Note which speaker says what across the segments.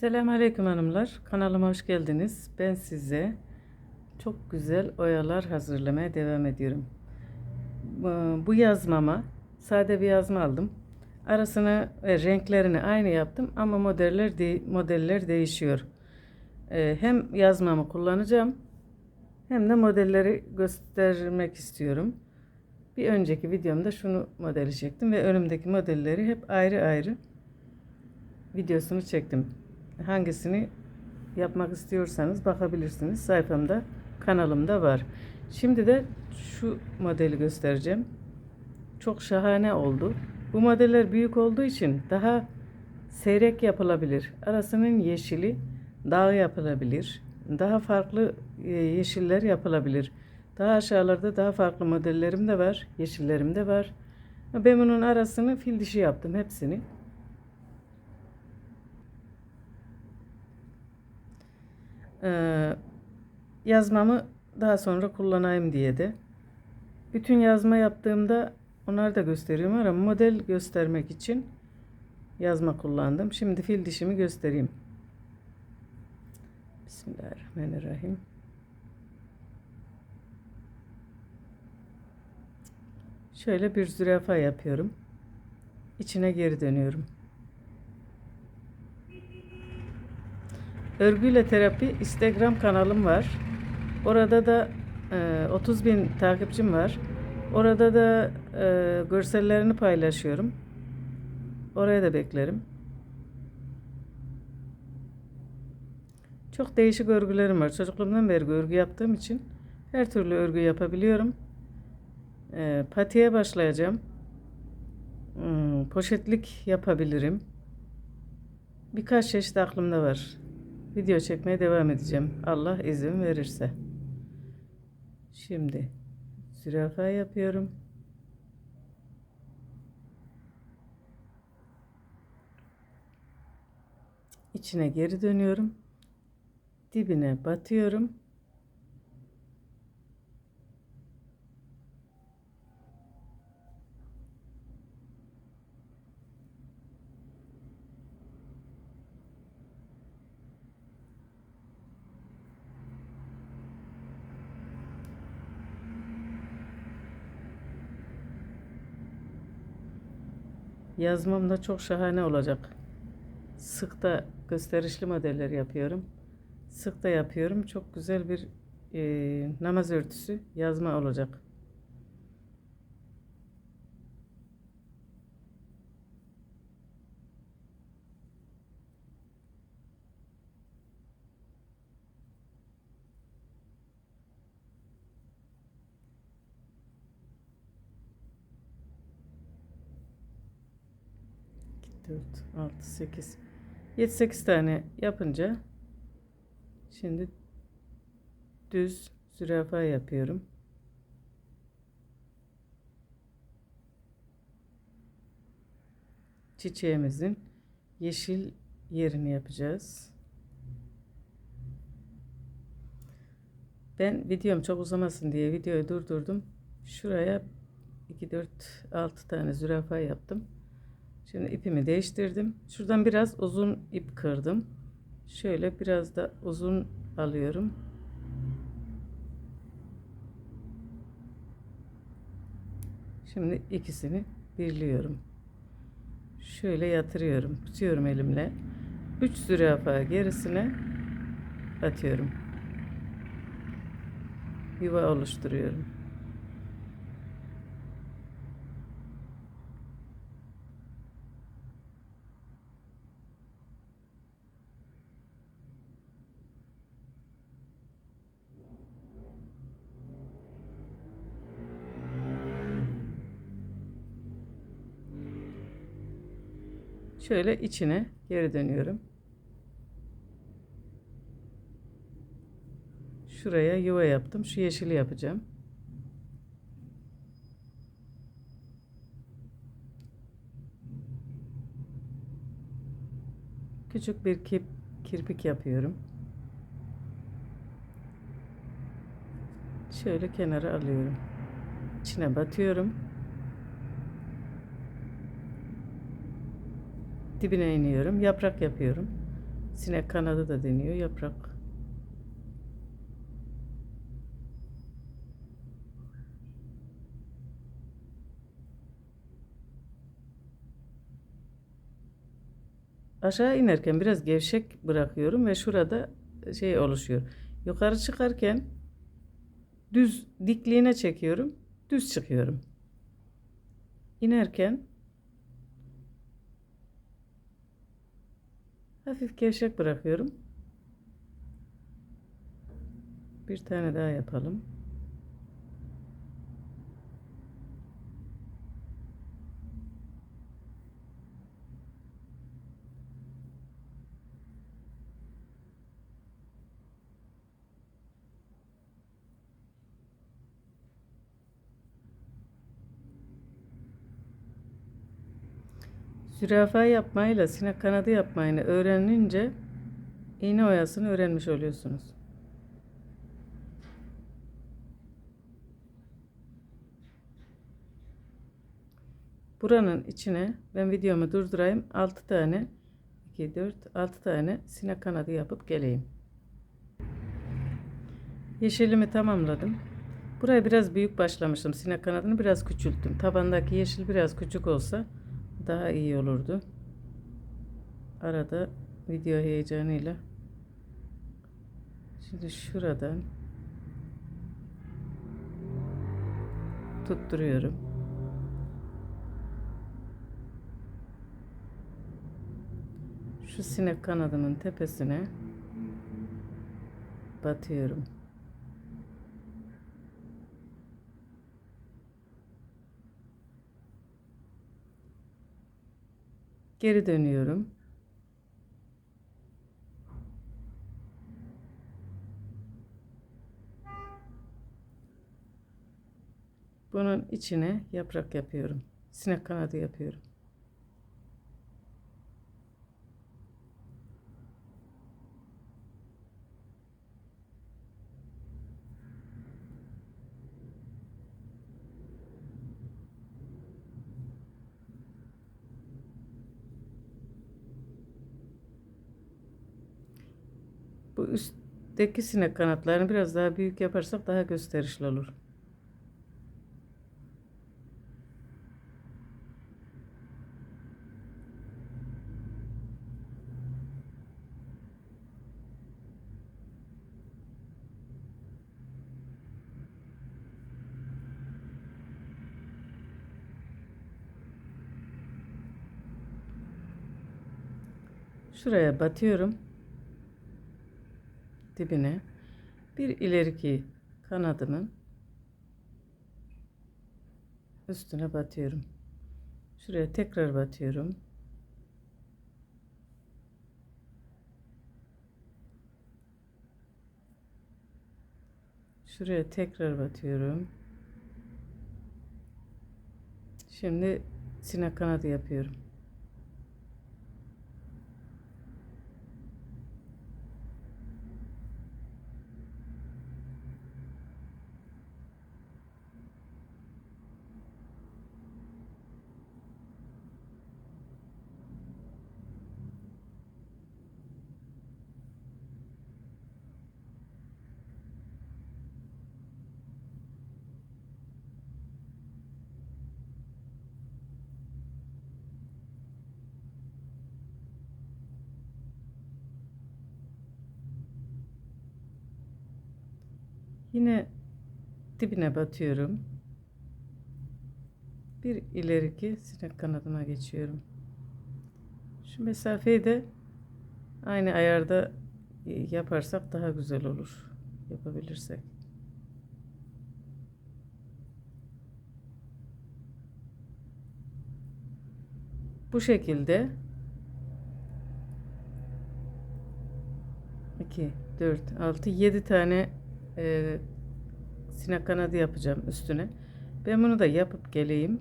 Speaker 1: Selamünaleyküm hanımlar. Kanalıma hoş geldiniz. Ben size çok güzel oyalar hazırlamaya devam ediyorum. Bu- yazmama sade bir yazma aldım. Arasına ve renklerini aynı yaptım ama modeller de- modeller değişiyor. Ee, hem yazmamı kullanacağım hem de modelleri göstermek istiyorum. Bir önceki videomda şunu modeli çektim ve önümdeki modelleri hep ayrı ayrı videosunu çektim. Hangisini yapmak istiyorsanız bakabilirsiniz. Sayfamda, kanalımda var. Şimdi de şu modeli göstereceğim. Çok şahane oldu. Bu modeller büyük olduğu için daha seyrek yapılabilir. Arasının yeşili dağ yapılabilir. Daha farklı e, yeşiller yapılabilir. Daha aşağılarda daha farklı modellerim de var. Yeşillerim de var. Ben bunun arasını fil dişi yaptım hepsini. Ee, yazmamı daha sonra kullanayım diye de. Bütün yazma yaptığımda onları da gösteriyorum ama model göstermek için yazma kullandım. Şimdi fil dişimi göstereyim. Bismillahirrahmanirrahim. Şöyle bir zürafa yapıyorum. İçine geri dönüyorum. Örgüyle Terapi Instagram kanalım var. Orada da e, 30 bin takipçim var. Orada da e, görsellerini paylaşıyorum. Oraya da beklerim. Çok değişik örgülerim var. Çocukluğumdan beri örgü yaptığım için her türlü örgü yapabiliyorum. E, patiye başlayacağım. Hmm, poşetlik yapabilirim. Birkaç çeşit aklımda var. Video çekmeye devam edeceğim. Allah izin verirse. Şimdi zürafa yapıyorum. İçine geri dönüyorum. Dibine batıyorum. Yazmam da çok şahane olacak. Sık da gösterişli modeller yapıyorum. Sık da yapıyorum. Çok güzel bir e, namaz örtüsü yazma olacak. Dört, altı, sekiz. Yedi, sekiz tane yapınca şimdi düz zürafa yapıyorum. Çiçeğimizin yeşil yerini yapacağız. Ben videom çok uzamasın diye videoyu durdurdum. Şuraya 2 4 6 tane zürafa yaptım. Şimdi ipimi değiştirdim. Şuradan biraz uzun ip kırdım. Şöyle biraz da uzun alıyorum. Şimdi ikisini birliyorum. Şöyle yatırıyorum. Tutuyorum elimle. 3 zürafa gerisine atıyorum. Yuva oluşturuyorum. Şöyle içine geri dönüyorum. Şuraya yuva yaptım. Şu yeşili yapacağım. Küçük bir kip, kirpik yapıyorum. Şöyle kenara alıyorum. İçine batıyorum. Dibine iniyorum. Yaprak yapıyorum. Sinek kanadı da deniyor yaprak. Aşağı inerken biraz gevşek bırakıyorum ve şurada şey oluşuyor. Yukarı çıkarken düz dikliğine çekiyorum. Düz çıkıyorum. İnerken hafif gevşek bırakıyorum. Bir tane daha yapalım. Zürafa yapmayla sinek kanadı yapmayı öğrenince iğne oyasını öğrenmiş oluyorsunuz. Buranın içine ben videomu durdurayım. 6 tane 2 4 6 tane sinek kanadı yapıp geleyim. Yeşilimi tamamladım. Buraya biraz büyük başlamıştım. Sinek kanadını biraz küçülttüm. Tabandaki yeşil biraz küçük olsa daha iyi olurdu. Arada video heyecanıyla şimdi şuradan tutturuyorum. Şu sinek kanadımın tepesine batıyorum. Geri dönüyorum. Bunun içine yaprak yapıyorum. Sinek kanadı yapıyorum. Bu üstteki sinek kanatlarını biraz daha büyük yaparsak daha gösterişli olur. Şuraya batıyorum dibine bir ileriki kanadımın üstüne batıyorum. Şuraya tekrar batıyorum. Şuraya tekrar batıyorum. Şimdi sinek kanadı yapıyorum. Yine dibine batıyorum. Bir ileriki sinek kanadıma geçiyorum. Şu mesafeyi de aynı ayarda yaparsak daha güzel olur. Yapabilirsek. Bu şekilde 2 4 6 7 tane e, sinek kanadı yapacağım üstüne. Ben bunu da yapıp geleyim.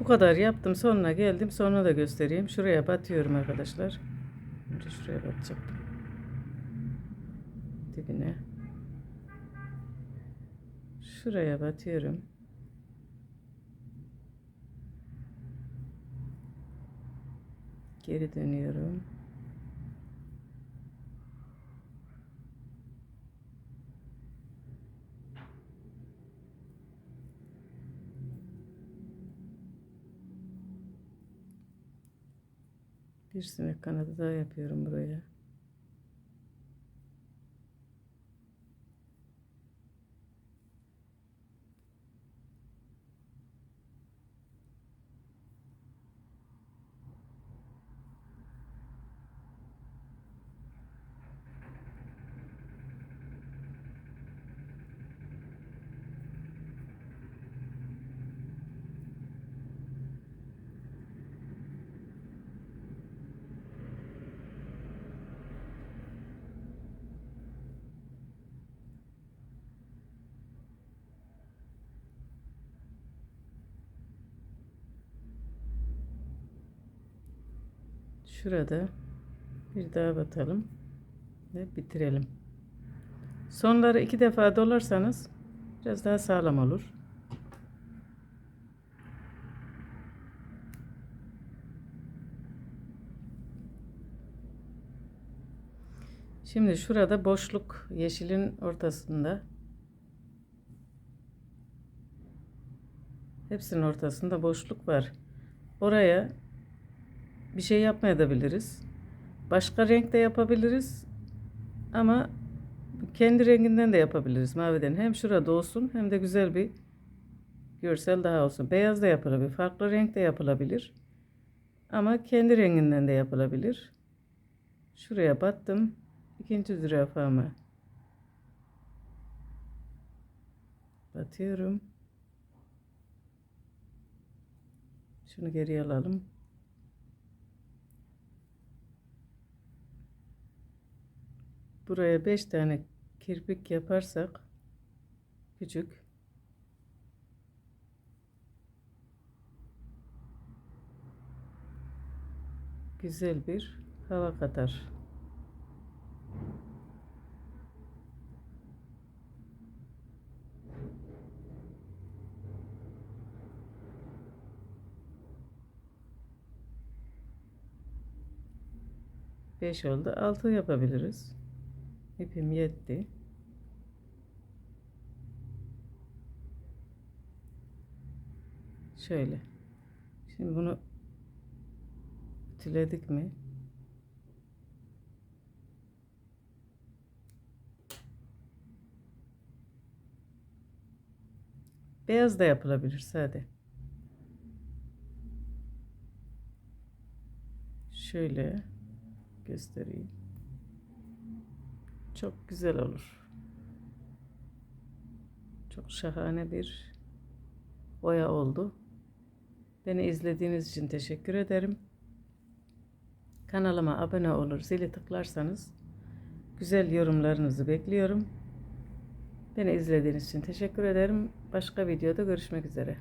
Speaker 1: Bu kadar yaptım. Sonuna geldim. Sonra da göstereyim. Şuraya batıyorum arkadaşlar. Önce şuraya batacaktım. Dibine. Şuraya batıyorum. Geri dönüyorum. Bir sinek kanadı daha yapıyorum buraya. Şurada bir daha batalım ve bitirelim. Sonları iki defa dolarsanız biraz daha sağlam olur. Şimdi şurada boşluk yeşilin ortasında hepsinin ortasında boşluk var. Oraya bir şey yapmayabiliriz. Başka renk de yapabiliriz. Ama kendi renginden de yapabiliriz maviden. Hem şurada olsun hem de güzel bir görsel daha olsun. Beyaz da yapılabilir. Farklı renk de yapılabilir. Ama kendi renginden de yapılabilir. Şuraya battım. İkinci zürafama batıyorum. Şunu geriye alalım. Buraya 5 tane kirpik yaparsak küçük güzel bir hava katar. Beş oldu. Altı yapabiliriz. İpim yetti. Şöyle. Şimdi bunu ütüledik mi? Beyaz da yapılabilir sade. Şöyle göstereyim. Çok güzel olur. Çok şahane bir boya oldu. Beni izlediğiniz için teşekkür ederim. Kanalıma abone olur, zili tıklarsanız güzel yorumlarınızı bekliyorum. Beni izlediğiniz için teşekkür ederim. Başka videoda görüşmek üzere.